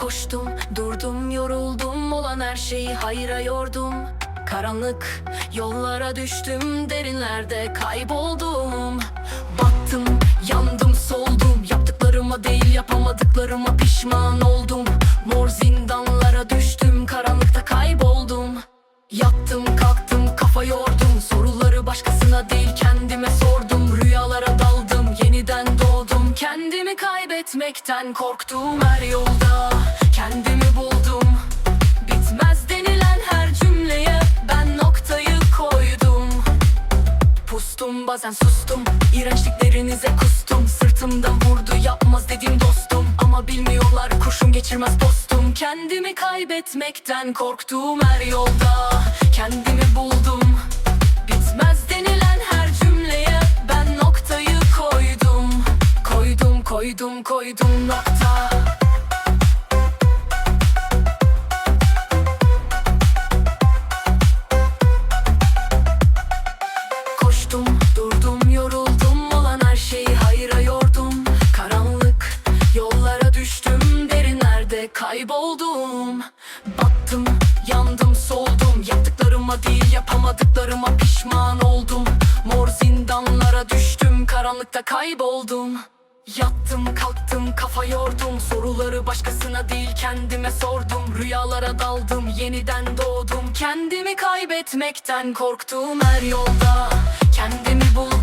koştum Durdum yoruldum olan her şeyi hayra yordum. Karanlık yollara düştüm derinlerde kayboldum. Battım yandım soldum Yaptıklarıma değil yapamadıklarıma pişman oldum. Mor zindanlara düştüm karanlıkta kayboldum. Yattım kalktım kafa yordum Soruları başkasına değil kendime sordum. Rüyalara daldım yeniden doğdum Kendimi kaybetmekten korktum her yolda Bazen sustum İğrençliklerinize kustum. Sırtımdan vurdu yapmaz dedim dostum. Ama bilmiyorlar kurşun geçirmez postum. Kendimi kaybetmekten korktuğum her yolda. Kendimi buldum Bitmez denilen her cümleye ben noktayı koydum. Koydum koydum koydum nokta kayboldum. Battım, yandım, soldum. Yaptıklarıma değil yapamadıklarıma pişman oldum. Mor zindanlara düştüm Karanlıkta kayboldum. Yattım kalktım kafa yordum. Soruları başkasına değil kendime sordum. Rüyalara daldım yeniden doğdum. Kendimi kaybetmekten korktuğum her yolda. Kendimi buldum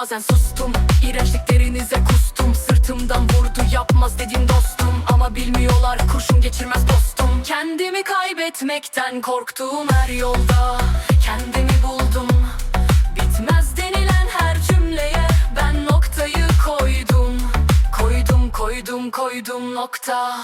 bazen sustum. İğrençliklerinize kustum. Sırtımdan vurdu yapmaz dedim dostum. Ama bilmiyorlar kurşun geçirmez dostum. Kendimi kaybetmekten korktuğum her yolda. Kendimi buldum. Bitmez denilen her cümleye ben noktayı koydum. Koydum koydum koydum nokta